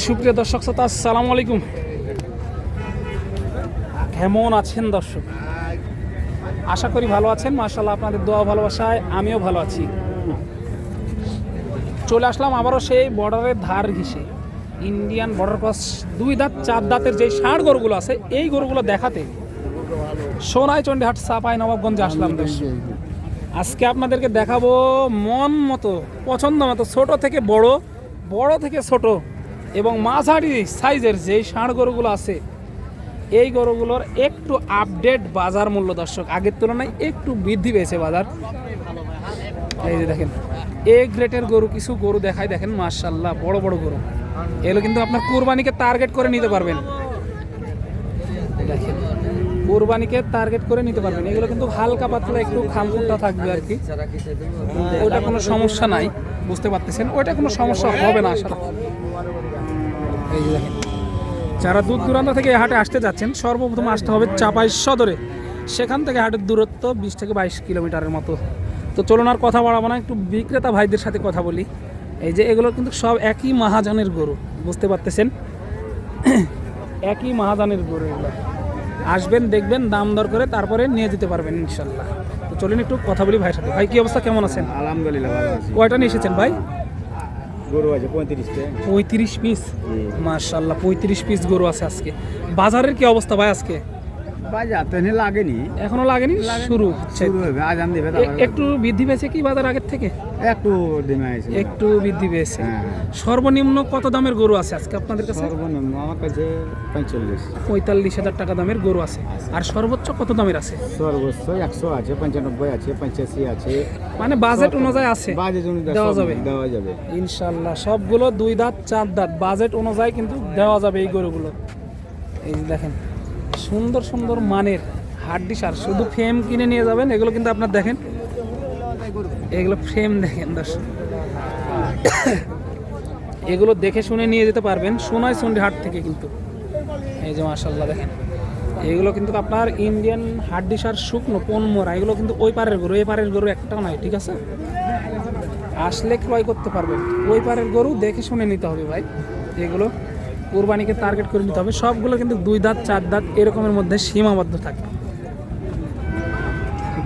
সুপ্রিয় দর্শক শ্রোতা, আসসালামু আলাইকুম। কেমন আছেন দর্শক? আশা করি ভালো আছেন। মার্শাল্লাহ আপনাদের দোয়া ভালোবাসায় আমিও ভালো আছি। চলে আসলাম আবারও সেই বর্ডারের ধার ঘিসে ইন্ডিয়ান বর্ডার ক্রস দুই দাঁত, চার দাঁতের যে ষাঁড় গরুগুলো আছে, এই গরুগুলো দেখাতে সোনাই চণ্ডীহাট, সাপাই নবাবগঞ্জে আসলাম দর্শক। আজকে আপনাদেরকে দেখাবো মন মতো, পছন্দ মতো, ছোট থেকে বড় বড় থেকে ছোট এবং মাঝারি সাইজের যেই ষাঁড় গরুগুলো আছে, এই গরুগুলোর একটু আপডেট বাজার মূল্য দর্শক। আগের তুলনায় একটু বৃদ্ধি পেয়েছে বাজার। এই যে দেখেন এ গ্রেটের গরু কিছু গরু দেখায় দেখেন মার্শাল্লাহ বড় বড় গরু। এগুলো কিন্তু আপনার কোরবানিকে টার্গেট করে নিতে পারবেন। দেখেন, কোরবানিকে টার্গেট করে নিতে পারবেন। এগুলো কিন্তু হালকা পাতলা, একটু খামখুটটা থাকবে আর কি। ওটা কোনো সমস্যা নাই, বুঝতে পারতেছেন? ওইটা কোনো সমস্যা হবে না আসলে এই যে দেখেন। যারা দূর দূরান্ত থেকে হাটে আসতে যাচ্ছেন সর্বপ্রথম আসতে হবে চাপাই সদরে। সেখান থেকে হাটের দূরত্ব বিশ থেকে বাইশ কিলোমিটারের মতো। তো চলুন আর কথা বাড়াবো না একটু বিক্রেতা ভাইদের সাথে কথা বলি। এই যে এগুলো কিন্তু সব একই মহাজনের গরু বুঝতে পারতেছেন? একই মহাজনের গরু এগুলো। আসবেন দেখবেন দাম দর করে তারপরে নিয়ে যেতে পারবেন ইনশাল্লাহ। তো চলুন একটু কথা বলি ভাইয়ের সাথে। ভাই কি অবস্থা? কেমন আছেন? আলহামদুলিল্লাহ কয়টা নিয়ে এসেছেন ভাই? গরু আছে পঁয়ত্রিশটা পঁয়ত্রিশ পিস মার্শাল্লাহ পঁয়ত্রিশ পিস গরু আছে আজকে। বাজারের কি অবস্থা ভাই আজকে? বাজার তো এনে লাগেনি। এখনও লাগেনি? শুরু। হচ্ছে শুরু হবে আজান দেবে একটু বৃদ্ধি পেয়েছে কি বাজার আগের থেকে? একটু ডিমে আছে। একটু বৃদ্ধি পেয়েছে। হ্যাঁ। সর্বনিম্ন কত দামের গরু আছে আজকে আপনাদের কাছে? সর্বনিম্ন আমার কাছে পঁয়তাল্লিশ। পঁয়তাল্লিশ হাজার টাকা দামের গরু আছে। আর সর্বোচ্চ কত দামের আছে? সর্বোচ্চ একশো আছে পঞ্চানব্বই আছে পঁচাশি আছে। মানে বাজেট অনুযায়ী আছে। বাজেট অনুযায়ী দেওয়া যাবে? দেওয়া যাবে। ইনশাল্লাহ সবগুলো দুই দাঁত চার দাঁত। বাজেট অনুযায়ী কিন্তু দেওয়া যাবে এই গরুগুলো। এই দেখেন। সুন্দর সুন্দর মানের হাড্ডি সার শুধু ফ্রেম কিনে নিয়ে যাবেন, এগুলো কিন্তু আপনার দেখেন। এগুলো ফ্রেম দেখেন, দর্শক। এগুলো দেখে শুনে নিয়ে যেতে পারবেন, সোনাই চন্ডী হাট থেকে কিন্তু। এই যে মার্শাল্লাহ দেখেন। এগুলো কিন্তু আপনার ইন্ডিয়ান হাড্ডি সার শুকনো পনমরা এগুলো কিন্তু ওই পারের গরু, এই পারের গরু একটাও নাই, ঠিক আছে? আসলে ক্রয় করতে পারবেন, ওই পারের গরু দেখে শুনে নিতে হবে ভাই, এগুলো। কোরবানিকে টার্গেট করে নিতে হবে। সবগুলো কিন্তু দুই দাঁত, চার দাঁত এরকমের মধ্যে সীমাবদ্ধ থাকে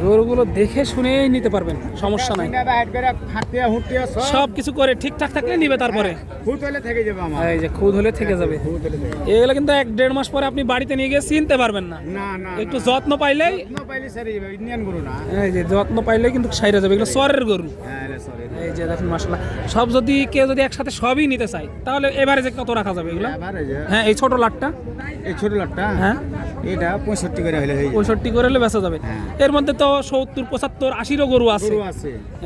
গরুগুলো দেখে শুনেই নিতে পারবেন সমস্যা নাই। সব। কিছু করে ঠিকঠাক থাকলে নিবে তারপরে। হলে থেকে যাবে আমার। এই যে খুদ হলে থেকে যাবে। এগুলো কিন্তু এক দেড় মাস পরে আপনি বাড়িতে নিয়ে গিয়ে চিনতে পারবেন না। একটু যত্ন পাইলেই পাইলে গরু এই যে যত্ন পাইলেই কিন্তু সাইরে যাবে এগুলো সরের গরু। হ্যাঁ এই যে দেখেন মাসাল্লাহ সব যদি কেউ যদি একসাথে সবই নিতে চায় তাহলে এবারে যে কত রাখা যাবে এগুলো? হ্যাঁ। এই ছোট লাটটা। এই ছোট লাটটা হ্যাঁ। এটা পঁয়ষট্টি করে হলে পঁয়ষট্টি করে হলে বেচা যাবে। হ্যাঁ। এর মধ্যে তো সত্তর পঁচাত্তর আশিরও গরু আছে।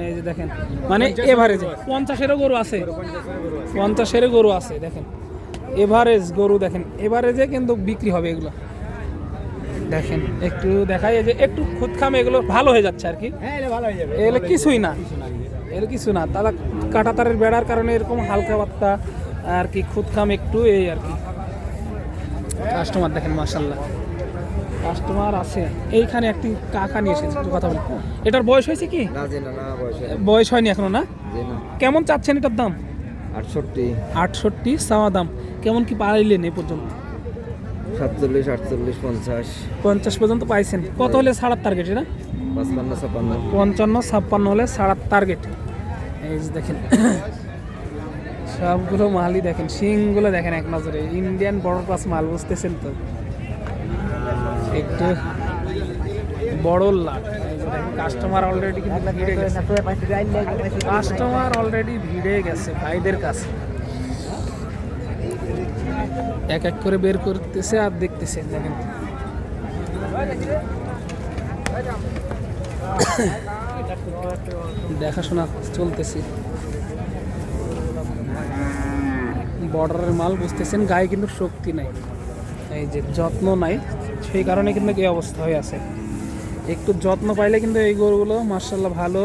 এই যে দেখেন মানে এভারেজ পঞ্চাশেরও গরু আছে। পঞ্চাশেরও গরু আছে। দেখেন। এভারেজ গরু দেখেন এভারেজে কিন্তু বিক্রি হবে এগুলো। দেখেন একটু দেখাই যে একটু খুদ খাম এগুলো ভালো হয়ে যাচ্ছে আর কি। হ্যাঁ হয়ে এগুলো কিছুই না। এগুলো কিছু না। তারা কাটা তারের বেড়ার কারণে এরকম হালকা পাত্তা আর কি খুদ খাম একটু এই আর কি। কাস্টমার দেখেন মাসাল্লাহ কাস্টমার আছে এইখানে একটি কাকা নিয়ে এসেছে একটু কথা বলি। এটার বয়স হয়েছে কি? বয়সে বয়স হয়নি এখনও না? কেমন চাচ্ছেন এটার দাম? আটষট্টি। আটষট্টি সাওয়া দাম। কেমন কি পাইলেন এই পর্যন্ত? সাতচল্লিশ আটচল্লিশ পঞ্চাশ। পঞ্চাশ পর্যন্ত পাইছেন। কত হলে ছাড়ার টার্গেট এটা পাঁচপান্ন ছাপান্ন পঞ্চান্ন ছাপ্পান্ন হলে ছাড়ার টার্গেট এই যে দেখেন সবগুলো মালই দেখেন শিংগুলো দেখেন এক নজরে। ইন্ডিয়ান বড় ক্লাস মাল বুঝতেছেন তো? একটু বড় লাট কাস্টমার অলরেডি কিন্তু ভিড়ে গেছে। কাস্টমার অলরেডি ভিড়ে গেছে ভাইদের কাছে। এক এক করে বের করতেছে আর দেখতেছে দেখাশোনা চলতেছে। বর্ডারের মাল বুঝতেছেন, গায়ে কিন্তু শক্তি নাই। এই যে যত্ন নাই সেই কারণে কিন্তু এই অবস্থা হয়ে আছে। একটু যত্ন পাইলে কিন্তু এই গরুগুলো মার্শাল্লাহ ভালো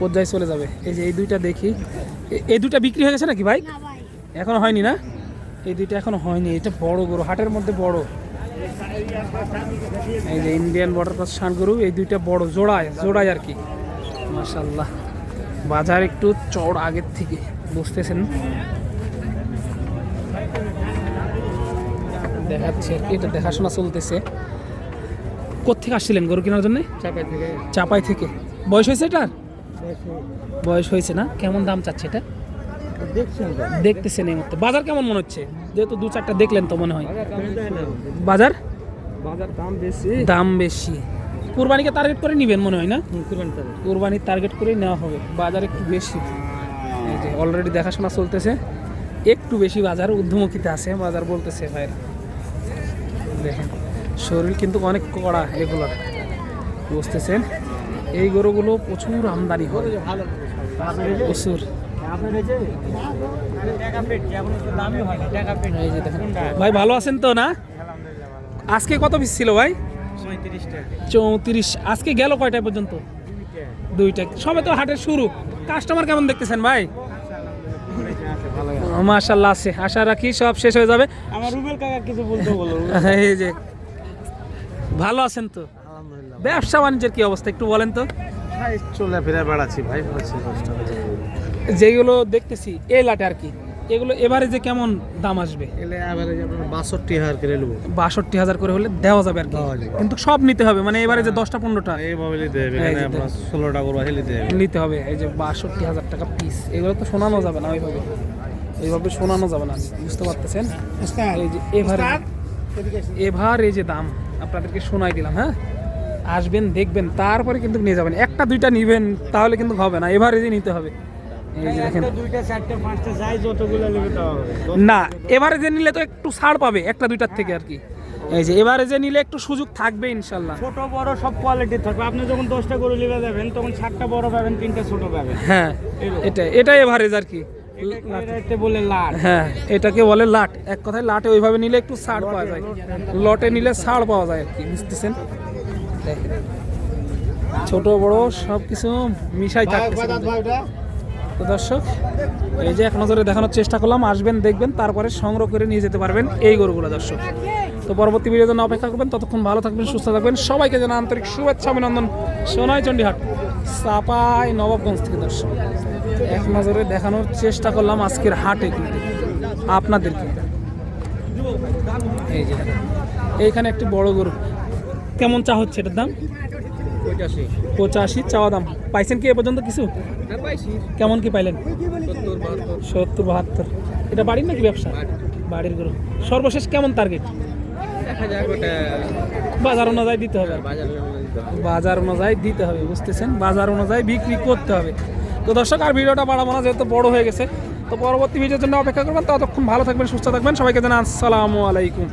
পর্যায়ে চলে যাবে। এই যে এই দুইটা দেখি। এই দুইটা বিক্রি হয়ে গেছে নাকি ভাই? এখনও হয়নি না? এই দুইটা এখনও হয়নি এটা বড় গরু হাটের মধ্যে বড়। এই যে ইন্ডিয়ান বর্ডার ক্রস ষাঁড় গরু এই দুইটা বড় জোড়ায় জোড়ায় আর কি। মার্শাল্লাহ বাজার একটু চড় আগের থেকে বুঝতেছেন? দেখাচ্ছে আর কি, এটা দেখাশোনা চলতেছে। কোথেকে আসছিলেন গরু কেনার জন্য? চাপাই থেকে। চাপাই থেকে। বয়স হয়েছে এটার? বয়স হয়েছে না? কেমন দাম চাচ্ছে এটা? দেখতেছেন এই মতো বাজার কেমন মনে হচ্ছে? যেহেতু দু চারটা দেখলেন তো মনে হয়। বাজার বাজার? দাম বেশি। দাম বেশি। কুরবানিকে টার্গেট করে নিবেন মনে হয় না? কুরবানি কুরবানির টার্গেট করে নেওয়া হবে। বাজার একটু বেশি। এই যে অলরেডি দেখাশোনা চলতেছে। একটু বেশি বাজার ঊর্ধ্বমুখীতে আছে। বাজার বলতেছে ভাইরা। দেখেন। শরীর কিন্তু অনেক কড়া এগুলোর বুঝতেছেন? এই গরুগুলো প্রচুর আমদানি হয় প্রচুর। ভাই, ভালো আছেন তো না? আজকে কত পিস ছিল ভাই? চৌত্রিশ। আজকে গেল কয়টায় পর্যন্ত? দুইটা। সবে তো হাটের শুরু। কাস্টমার কেমন দেখতেছেন ভাই? মাশাল্লাহ আছে। আশা রাখি সব শেষ হয়ে যাবে। আমার রুবেল কাকা কিছু বলতে বলো। এই যে ভালো আছেন তো? আলহামদুলিল্লাহ। ব্যবসা বাণিজ্যের কি অবস্থা একটু বলেন তো। ভাই চলে ফিরে বেড়াচ্ছি ভাই হচ্ছে কষ্ট যেগুলো দেখতেছি এই লাটে আর কি। এগুলো এবারে যে কেমন দাম আসবে? বাষট্টি হাজার করে নেব। বাষট্টি হাজার করে হলে দেওয়া যাবে আর কি। দেওয়া যাবে। কিন্তু সব নিতে হবে মানে এবারে যে দশটা পনেরোটা। এইভাবে নিতে হবে ষোলোটা করে নিতে হবে। নিতে হবে এই যে বাষট্টি হাজার টাকা পিস এগুলো তো শোনানো যাবে না ওইভাবে। এইভাবে শোনানো যাবে না বুঝতে পারতেছেন? এই যে এভার এভার এই যে দাম আপনাদেরকে শোনাই দিলাম হ্যাঁ? আসবেন দেখবেন তারপরে কিন্তু নিয়ে যাবেন। একটা দুইটা নিবেন তাহলে কিন্তু হবে না এভারেজে নিতে হবে। এই যে দুইটা চারটে পাঁচটা যাই যতগুলো নেবে হবে। না এভারেজে নিলে তো একটু ছাড় পাবে একটা দুইটার থেকে আর কি। এই যে এভারেজে নিলে একটু সুযোগ থাকবে ইনশাল্লাহ। ছোট বড় সব কোয়ালিটির থাকবে। আপনি যখন দশটা গরু নিবে যাবেন তখন সাতটা বড় পাবেন তিনটা ছোট পাবেন। হ্যাঁ এটা এটা এভারেজ আর কি। হ্যাঁ এটাকে বলে লাট। এক কথায় লাটে ওইভাবে নিলে একটু ছাড় পাওয়া যায়। লটে নিলে ছাড় পাওয়া যায় আর কি বুঝতেছেন? ছোট বড় সব কিছু মিশাই থাকতেছে তো দর্শক এই যে এক নজরে দেখানোর চেষ্টা করলাম আসবেন দেখবেন তারপরে সংগ্রহ করে নিয়ে যেতে পারবেন এই গরুগুলো দর্শক। তো পরবর্তী ভিডিওর জন্য অপেক্ষা করবেন ততক্ষণ ভালো থাকবেন সুস্থ থাকবেন। সবাইকে যেন আন্তরিক শুভেচ্ছা অভিনন্দন। সোনাই চণ্ডীহাট সাপাই নবাবগঞ্জ থেকে দর্শক। এক নজরে দেখানোর চেষ্টা করলাম আজকের হাটে কিন্তু আপনাদেরকে। এই যে এইখানে একটি বড় গরু। কেমন চা হচ্ছে এটার দাম? পঁচাশি। চাওয়া দাম। পাইছেন কি এ পর্যন্ত কিছু? হ্যাঁ কেমন কি পাইলেন? সত্তর বাহাত্তর। এটা বাড়ির নাকি ব্যবসা? বাড়ির। গরু। সর্বশেষ কেমন টার্গেট বাজার অনুযায়ী দিতে হবে। বাজার অনুযায়ী দিতে হবে বুঝতেছেন? বাজার অনুযায়ী বিক্রি করতে হবে। তো দর্শক, আর ভিডিওটা বাড়াবো না, যেহেতু বড় হয়ে গেছে। তো পরবর্তী ভিডিওর জন্য অপেক্ষা করবেন। ততক্ষণ ভালো থাকবেন, সুস্থ থাকবেন। সবাইকে জানান আসসালামু আলাইকুম।